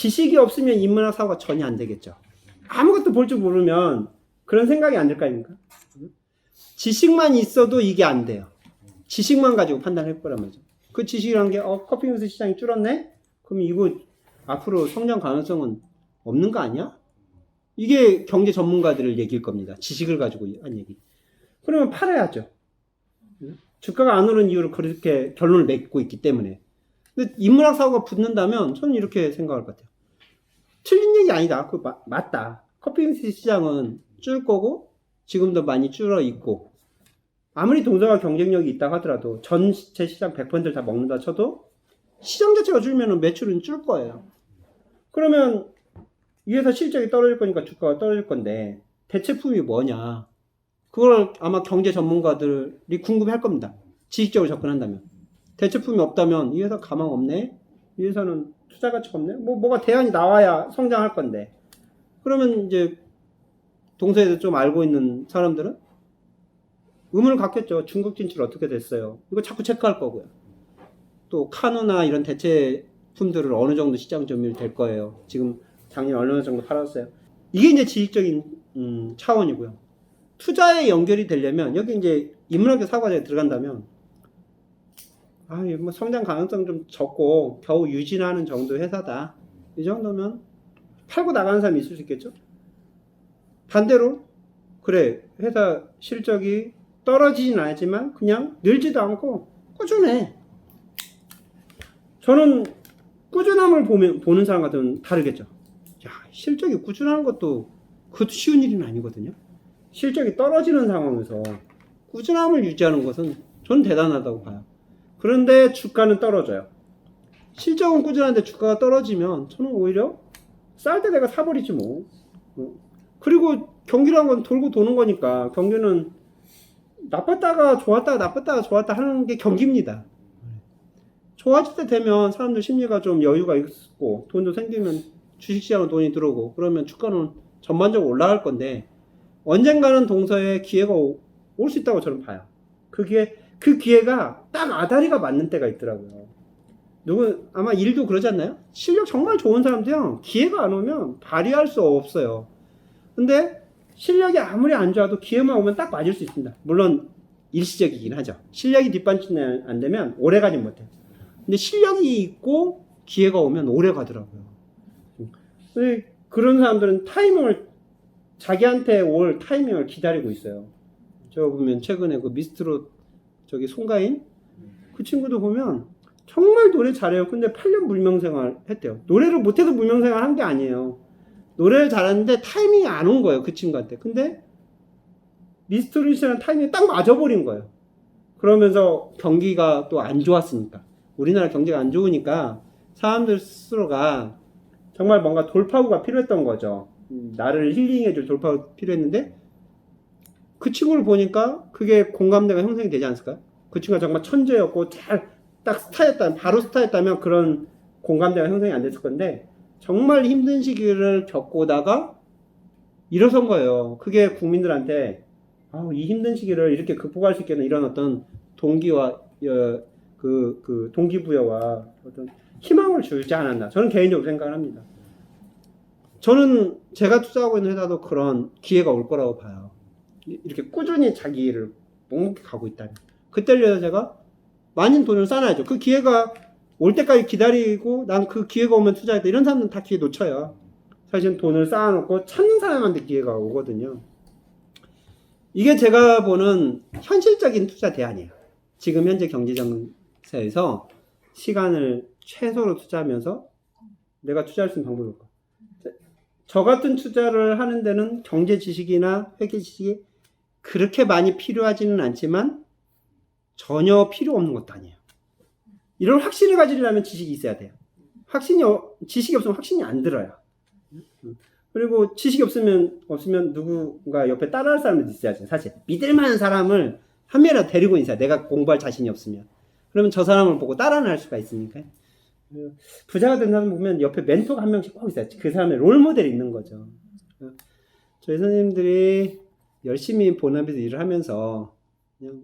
지식이 없으면 인문학 사고가 전혀 안 되겠죠. 아무것도 볼 줄 모르면 그런 생각이 안 들 거 아닙니까? 지식만 있어도 이게 안 돼요. 지식만 가지고 판단할 거란 말이죠. 그 지식이란 게, 어, 커피 뮤스 시장이 줄었네? 그럼 이거 앞으로 성장 가능성은 없는 거 아니야? 이게 경제 전문가들을 얘기일 겁니다. 지식을 가지고 한 얘기. 그러면 팔아야죠. 주가가 안 오른 이유를 그렇게 결론을 맺고 있기 때문에. 근데 인문학 사고가 붙는다면 저는 이렇게 생각할 것 같아요. 틀린 얘기 아니다. 그 마- 맞다. 커피 시장은 줄 거고 지금도 많이 줄어 있고 아무리 동서가 경쟁력이 있다 하더라도 전체 시장 100%를 다 먹는다 쳐도 시장 자체가 줄면 매출은 줄 거예요. 그러면 이 회사 실적이 떨어질 거니까 주가가 떨어질 건데 대체품이 뭐냐? 그걸 아마 경제 전문가들이 궁금해 할 겁니다. 지식적으로 접근한다면 대체품이 없다면 이 회사 가망 없네. 이 회사는 투자 가치가 없네. 뭐 뭐가 대안이 나와야 성장할 건데. 그러면 이제 동서에서 좀 알고 있는 사람들은 의문을 갖겠죠. 중국 진출 어떻게 됐어요? 이거 자꾸 체크할 거고요. 또 카누나 이런 대체품들을 어느 정도 시장 점유율 될 거예요. 지금 작년 어느 정도 팔았어요. 이게 이제 지식적인 음, 차원이고요. 투자에 연결이 되려면 여기 이제 인문학적 사과제에 들어간다면 아, 이뭐 성장 가능성 좀 적고 겨우 유지하는 정도 회사다. 이 정도면 팔고 나가는 사람이 있을 수 있겠죠? 반대로 그래 회사 실적이 떨어지진 않지만 그냥 늘지도 않고 꾸준해. 저는 꾸준함을 보면, 보는 사람 같은 다르겠죠. 야, 실적이 꾸준한 것도 그것도 쉬운 일은 아니거든요. 실적이 떨어지는 상황에서 꾸준함을 유지하는 것은 전 대단하다고 봐요. 그런데 주가는 떨어져요. 실적은 꾸준한데 주가가 떨어지면 저는 오히려 쌀 때 내가 사버리지 뭐. 어. 그리고 경기란 건 돌고 도는 거니까 경기는 나빴다가 좋았다가 나빴다가 좋았다 하는 게 경기입니다. 좋아질 때 되면 사람들 심리가 좀 여유가 있고 돈도 생기면 주식시장은 돈이 들어오고 그러면 주가는 전반적으로 올라갈 건데 언젠가는 동서에 기회가 올 수 있다고 저는 봐요. 그게 그 기회가 딱 아다리가 맞는 때가 있더라고요. 누구 아마 일도 그러지 않나요? 실력 정말 좋은 사람도요 기회가 안 오면 발휘할 수 없어요. 근데 실력이 아무리 안 좋아도 기회만 오면 딱 맞을 수 있습니다. 물론 일시적이긴 하죠. 실력이 뒷받침이 안 되면 오래 가진 못해요. 근데 실력이 있고 기회가 오면 오래 가더라고요. 그런 사람들은 타이밍을 자기한테 올 타이밍을 기다리고 있어요. 저 보면 최근에 그 미스트로 저기 송가인 그 친구도 보면 정말 노래 잘해요. 근데 8년 물명생활 했대요. 노래를 못해도 물명생활 한 게 아니에요. 노래를 잘하는데 타이밍이 안 온 거예요. 그 친구한테. 근데 미스터리시라는 타이밍이 딱 맞아버린 거예요. 그러면서 경기가 또 안 좋았으니까. 우리나라 경제가 안 좋으니까 사람들 스스로가 정말 뭔가 돌파구가 필요했던 거죠. 음, 나를 힐링해줄 돌파구가 필요했는데 그 친구를 보니까 그게 공감대가 형성이 되지 않았을까요? 그 친구가 정말 천재였고 잘 딱 스타였다면 바로 스타였다면 그런 공감대가 형성이 안 됐을 건데 정말 힘든 시기를 겪고다가 일어선 거예요. 그게 국민들한테 아, 이 힘든 시기를 이렇게 극복할 수 있겠는 이런 어떤 동기와 어, 그, 그 동기부여와 어떤 희망을 주지 않았나. 저는 개인적으로 생각을 합니다. 저는 제가 투자하고 있는 회사도 그런 기회가 올 거라고 봐요. 이- 이렇게 꾸준히 자기 일을 묵묵히 가고 있다면. 그때를 위해서 제가 많은 돈을 쌓아야죠. 그 기회가 올 때까지 기다리고 난 그 기회가 오면 투자했다. 이런 사람들은 다 기회 놓쳐요. 사실은 돈을 쌓아놓고 찾는 사람한테 기회가 오거든요. 이게 제가 보는 현실적인 투자 대안이에요. 지금 현재 경제 정세에서 시간을 최소로 투자하면서 내가 투자할 수 있는 방법이 뭘까? 저 같은 투자를 하는 데는 경제 지식이나 회계 지식이 그렇게 많이 필요하지는 않지만 전혀 필요 없는 것도 아니에요. 이런 확신을 가지려면 지식이 있어야 돼요. 확신이 어- 지식이 없으면 확신이 안 들어요. 그리고 지식이 없으면 없으면 누군가 옆에 따라할 사람도 있어야지. 사실 믿을 만한 사람을 한 명이라도 데리고 있어야 내가 공부할 자신이 없으면. 그러면 저 사람을 보고 따라는 할 수가 있으니까. 부자가 된 사람 보면 옆에 멘토가 한 명씩 꼭 있어요. 그 사람의 롤 모델이 있는 거죠. 저희 선생님들이 열심히 본업에서 일을 하면서 그냥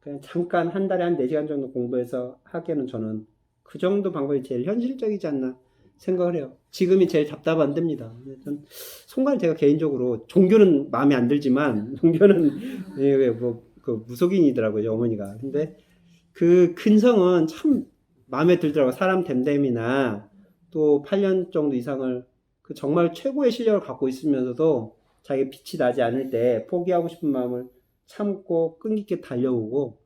그냥 잠깐 한 달에 한 4시간 정도 공부해서 하기에는 저는 그 정도 방법이 제일 현실적이지 않나 생각을 해요. 지금이 제일 답답한 때입니다. 근데 전 송가인 제가 개인적으로 종교는 마음에 안 들지만 종교는 예, 뭐그 무속인이더라고요 어머니가. 근데 그 근성은 참 마음에 들더라고요. 사람 됨됨이나 또 8년 정도 이상을 그 정말 최고의 실력을 갖고 있으면서도 자기 빛이 나지 않을 때 포기하고 싶은 마음을 참고 끈기 있게 달려오고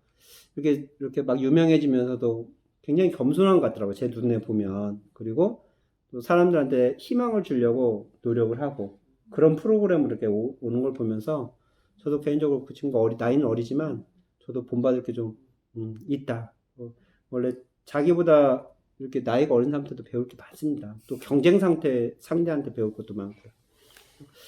이렇게 이렇게 막 유명해지면서도 굉장히 겸손한 것 같더라고요. 제 눈에 보면. 그리고 또 사람들한테 희망을 주려고 노력을 하고 그런 프로그램을 이렇게 오, 오는 걸 보면서 저도 개인적으로 그 친구가 어리, 나이는 어리지만 저도 본받을 게좀 음, 있다. 어, 원래 자기보다 이렇게 나이가 어린 사람한테도 배울 게 많습니다. 또 경쟁 상태 상대한테 배울 것도 많고요.